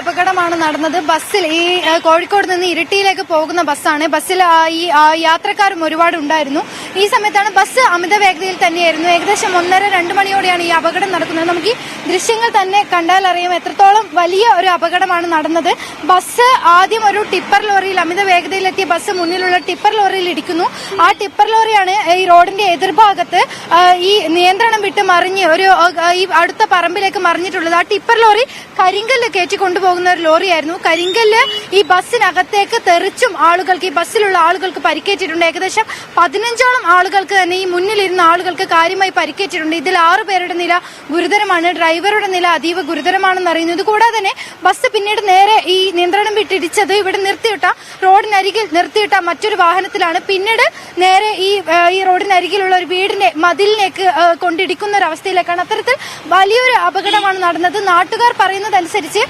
അപകടമാണ് നടന്നത്. ബസ്സിൽ ഈ കോഴിക്കോട് നിന്ന് ഇരിട്ടിയിലേക്ക് പോകുന്ന ബസ്സാണ്. ബസ്സിൽ ഈ യാത്രക്കാരും ഒരുപാട് ഉണ്ടായിരുന്നു ഈ സമയത്താണ് ബസ് അമിത വേഗതയിൽ തന്നെയായിരുന്നു. ഏകദേശം ഒന്നര രണ്ട് മണിയോടെയാണ് ഈ അപകടം നടക്കുന്നത്. നമുക്ക് ഈ ദൃശ്യങ്ങൾ തന്നെ കണ്ടാൽ അറിയാം എത്രത്തോളം വലിയ ഒരു അപകടമാണ് നടന്നത്. ബസ് ആദ്യം ഒരു ടിപ്പർ ലോറിയിൽ അമിത വേഗതയിലെത്തിയ ബസ് മുന്നിലുള്ള ടിപ്പർ ലോറിയിൽ ഇടിക്കുന്നു. ആ ടിപ്പർ ലോറിയാണ് ഈ റോഡിന്റെ എതിർഭാഗത്ത് ഈ നിയന്ത്രണം വിട്ട് മറിഞ്ഞ് ഒരു ഈ അടുത്ത പറമ്പിലേക്ക് മറിഞ്ഞിട്ടുള്ളത്. ആ ടിപ്പർ ലോറി കരിങ്കല്ല് കയറ്റി കൊണ്ടുപോകുന്ന ഒരു ലോറിയായിരുന്നു. കരിങ്കല്ല് ഈ ബസ്സിനകത്തേക്ക് തെറിച്ചും ആളുകൾക്ക് ഈ ബസ്സിലുള്ള ആളുകൾക്ക് പരിക്കേറ്റിട്ടുണ്ട്. ഏകദേശം പതിനഞ്ചോളം ആളുകൾക്ക് തന്നെ ഈ മുന്നിലിരുന്ന ആളുകൾക്ക് കാര്യമായി പരിക്കേറ്റിട്ടുണ്ട്? ഇതിൽ ആറു പേരുടെ നില ഗുരുതരമാണ്. ഡ്രൈവറുടെ നില അതീവ ഗുരുതരമാണെന്ന് അറിയുന്നു. ഇതുകൂടാതെ തന്നെ ബസ് പിന്നീട് നേരെ ഈ നിയന്ത്രണം വിട്ടിടിച്ചത് ഇവിടെ നിർത്തിയിട്ട റോഡിനരികിൽ നിർത്തിയിട്ട മറ്റൊരു വാഹനത്തിലാണ്. പിന്നീട് നേരെ ഈ ഈ റോഡിനരികിലുള്ള ഒരു വീടിന്റെ മതിലിലേക്ക് കൊണ്ടിടിക്കുന്ന ഒരു അവസ്ഥയിലേക്കാണ്. അത്തരത്തിൽ വലിയൊരു അപകടമാണ് നടന്നത്. നാട്ടുകാർ പറയുന്നതനുസരിച്ച്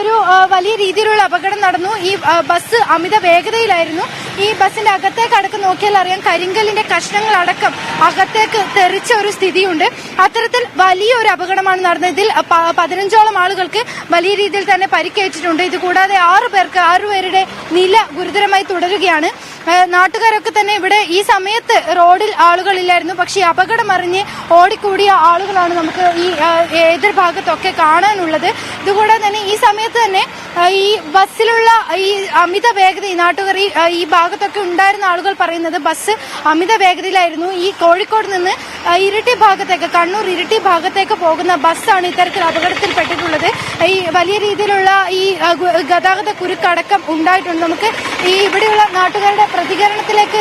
ഒരു വലിയ രീതിയിലുള്ള അപകടം നടന്നു. ഈ ബസ് അമിത വേഗതയിലായിരുന്നു. ഈ ബസ്സിന്റെ അകത്തേക്ക് അടക്കം നോക്കിയാൽ അറിയാം കരിങ്കലിന്റെ കഷ്ണങ്ങൾ അടക്കം അകത്തേക്ക് തെറിച്ച ഒരു സ്ഥിതിയുണ്ട്. അത്തരത്തിൽ വലിയൊരു അപകടമാണ് നടന്നത്. ഇതിൽ പതിനഞ്ചോളം ആളുകൾക്ക് വലിയ രീതിയിൽ തന്നെ പരിക്കേറ്റിട്ടുണ്ട്. ഇത് കൂടാതെ ആറു പേർക്ക് ആറുപേരുടെ നില ഗുരുതരമായി തുടരുകയാണ്. നാട്ടുകാരൊക്കെ തന്നെ ഇവിടെ ഈ സമയത്ത് റോഡിൽ ആളുകളില്ലായിരുന്നു. പക്ഷേ ഈ അപകടം അറിഞ്ഞ് ഓടിക്കൂടിയ ആളുകളാണ് നമുക്ക് ഈ എതിർഭാഗത്തൊക്കെ കാണാനുള്ളത്. ഇതുകൂടാതെ തന്നെ ഈ സമയത്ത് തന്നെ ഈ ബസ്സിലുള്ള ഈ അമിത വേഗത ഈ നാട്ടുകാർ ഈ, ഭാഗത്തൊക്കെ ഉണ്ടായിരുന്ന ആളുകൾ പറയുന്നത് ബസ് അമിത വേഗതയിലായിരുന്നു. ഈ കോഴിക്കോട് നിന്ന് ഇരിട്ടി ഭാഗത്തേക്ക് കണ്ണൂർ ഇരിട്ടി ഭാഗത്തേക്ക് പോകുന്ന ബസ്സാണ് ഇത്തരത്തിൽ അപകടത്തിൽപ്പെട്ടിട്ടുള്ളത്. ഈ വലിയ രീതിയിലുള്ള ഈ ഗതാഗത കുരുക്കടക്കം ഉണ്ടായിട്ടുണ്ട്. നമുക്ക് ഈ ഇവിടെയുള്ള നാട്ടുകാരുടെ പ്രതികരണത്തിലേക്ക്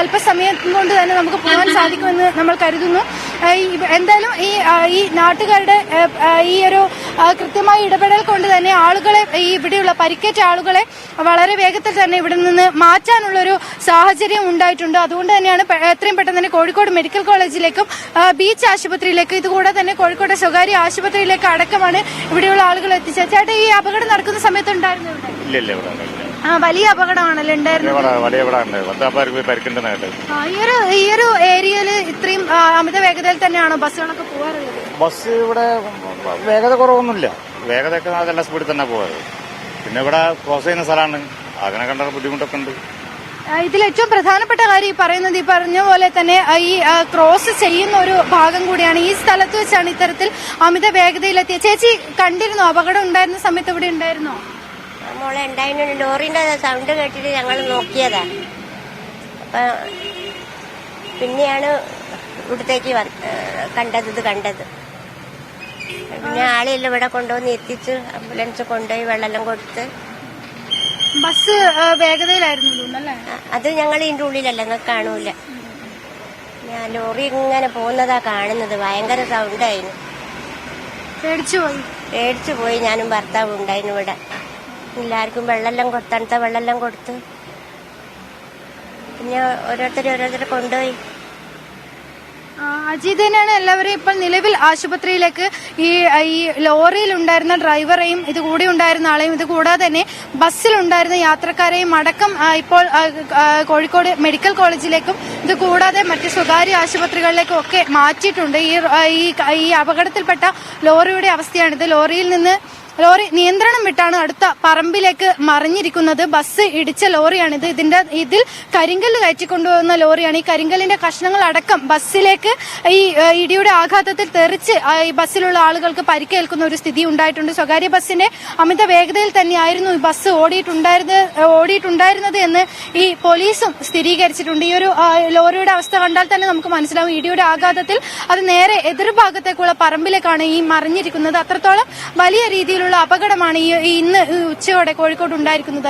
അല്പസമയം കൊണ്ട് തന്നെ നമുക്ക് പോകാൻ സാധിക്കുമെന്ന് നമ്മൾ കരുതുന്നു. എന്തായാലും ഈ ഈ നാട്ടുകാരുടെ ഈ ഒരു കൃത്യമായ ഇടപെടൽ കൊണ്ട് തന്നെ ആളുകളെ ഈ ഇവിടെയുള്ള പരിക്കേറ്റ ആളുകളെ വളരെ വേഗത്തിൽ തന്നെ ഇവിടെ നിന്ന് മാറ്റാനുള്ള ഒരു സാഹചര്യം ഉണ്ടായിട്ടുണ്ട്. അതുകൊണ്ട് തന്നെയാണ് എത്രയും പെട്ടെന്ന് തന്നെ കോഴിക്കോട് മെഡിക്കൽ കോളേജിലേക്കും ബീച്ച് ആശുപത്രിയിലേക്കും ഇതുകൂടെ തന്നെ കോഴിക്കോട് സ്വകാര്യ ആശുപത്രിയിലേക്ക് അടക്കമാണ് ഇവിടെയുള്ള ആളുകൾ എത്തിച്ചത് ചേട്ടാ ഈ അപകടം നടക്കുന്ന സമയത്ത് ഉണ്ടായിരുന്നു ഇവിടെ? ഇല്ല വലിയ അപകടമാണല്ലോ ഉണ്ടായിരുന്നത്? വലിയ പരിക്കുണ്ടെന്ന് കേട്ടത് ആ, ഈ ഒരു ഈ ഒരു ഏരിയയിൽ ഇത്രയും അമിത വേഗതയിൽ തന്നെയാണോ ബസ്സുകളൊക്കെ പോകാറുള്ളത്? ബസ് ഇവിടെ വേഗത കുറവൊന്നുമില്ല. വേഗതയൊക്കെ നല്ല സ്പീഡിൽ തന്നെ പോകാറ്. പിന്നെ ഇവിടെ ക്രോസ് ചെയ്യുന്ന സ്ഥലമാണ്. അങ്ങനെ കണ്ട ബുദ്ധിമുട്ടൊക്കെ ഉണ്ട്. ഇതിൽ ഏറ്റവും പ്രധാനപ്പെട്ട കാര്യം ഈ പറയുന്നത് ഈ പറഞ്ഞ പോലെ തന്നെ ഈ ക്രോസ് ചെയ്യുന്ന ഒരു ഭാഗം കൂടിയാണ്. ഈ സ്ഥലത്ത് വെച്ചാണ് ഇത്തരത്തിൽ അമിത വേഗതയിലെത്തിയ ചേച്ചി കണ്ടിരുന്നോ? അപകടം ഉണ്ടായിരുന്ന സമയത്ത് ഇവിടെ ഉണ്ടായിരുന്നോ? മോളെ ഉണ്ടായിരുന്നു ലോറിന്റെ സൗണ്ട് കേട്ടിട്ട് ഞങ്ങൾ നോക്കിയതാ. അപ്പൊ പിന്നെയാണ് ഇവിടത്തേക്ക് കണ്ടത് ഇത് കണ്ടത്. പിന്നെ ആളെല്ലാം ഇവിടെ കൊണ്ടുവന്ന് എത്തിച്ച് ആംബുലൻസ് കൊണ്ടുപോയി വെള്ളം കൊടുത്ത്. ബസ് വേഗതയിലായിരുന്നു അത് ഞങ്ങൾ ഇതിന്റെ ഉള്ളിലല്ല നിങ്ങൾക്ക് കാണൂല. ഞാൻ ലോറി ഇങ്ങനെ പോകുന്നതാ കാണുന്നത് ഭയങ്കര സൗണ്ടായിരുന്നു പേടിച്ചു പോയി. പേടിച്ചു പോയി ഞാനും ഭർത്താവും ഉണ്ടായിരുന്നു ഇവിടെ. എല്ലാവർക്കും വെള്ളമെല്ലാം കൊടുത്ത് വെള്ളമെല്ലാം കൊടുത്ത്. പിന്നെ ഓരോരുത്തർ ഓരോരുത്തരെ കൊണ്ടുപോയി. അജിതിനാണ് എല്ലാവരെയും ഇപ്പോൾ നിലവിൽ ആശുപത്രിയിലേക്ക് ഈ ഈ ലോറിയിൽ ഉണ്ടായിരുന്ന ഡ്രൈവറെയും ഇത് കൂടി ഉണ്ടായിരുന്ന ആളെയും ഇത് കൂടാതെ തന്നെ ബസ്സിലുണ്ടായിരുന്ന യാത്രക്കാരെയും അടക്കം ഇപ്പോൾ കോഴിക്കോട് മെഡിക്കൽ കോളേജിലേക്കും ഇത് കൂടാതെ മറ്റ് സ്വകാര്യ ആശുപത്രികളിലേക്കും ഒക്കെ മാറ്റിയിട്ടുണ്ട്. ഈ ഈ അപകടത്തിൽപ്പെട്ട ലോറിയുടെ അവസ്ഥയാണിത് ലോറിയിൽ നിന്ന് ലോറി നിയന്ത്രണം വിട്ടാണ് അടുത്ത പറമ്പിലേക്ക് മറിഞ്ഞിരിക്കുന്നത്. ബസ് ഇടിച്ച ലോറിയാണിത് ഇതിന്റെ ഇതിൽ കരിങ്കല്ല് കയറ്റിക്കൊണ്ടുപോകുന്ന ലോറിയാണ്. ഈ കരിങ്കല്ലിന്റെ കഷ്ണങ്ങൾ അടക്കം ബസ്സിലേക്ക് ഈ ഇടിയുടെ ആഘാതത്തിൽ തെറിച്ച് ഈ ബസ്സിലുള്ള ആളുകൾക്ക് പരിക്കേൽക്കുന്ന ഒരു സ്ഥിതി ഉണ്ടായിട്ടുണ്ട്. സ്വകാര്യ ബസ്സിന്റെ അമിത വേഗതയിൽ തന്നെയായിരുന്നു ഈ ബസ് ഓടിയിട്ടുണ്ടായിരുന്നത് ഓടിയിട്ടുണ്ടായിരുന്നത് എന്ന് ഈ പോലീസും സ്ഥിരീകരിച്ചിട്ടുണ്ട്. ഈ ഒരു ലോറിയുടെ അവസ്ഥ കണ്ടാൽ തന്നെ നമുക്ക് മനസ്സിലാവും. ഇടിയുടെ ആഘാതത്തിൽ അത് നേരെ എതിർഭാഗത്തേക്കുള്ള പറമ്പിലേക്കാണ് ഈ മറിഞ്ഞിരിക്കുന്നത്. അത്രത്തോളം വലിയ രീതിയിലുള്ള അപകടമാണ് ഈ ഇന്ന് ഉച്ചയോടെ കോഴിക്കോട് ഉണ്ടായിരിക്കുന്നത്.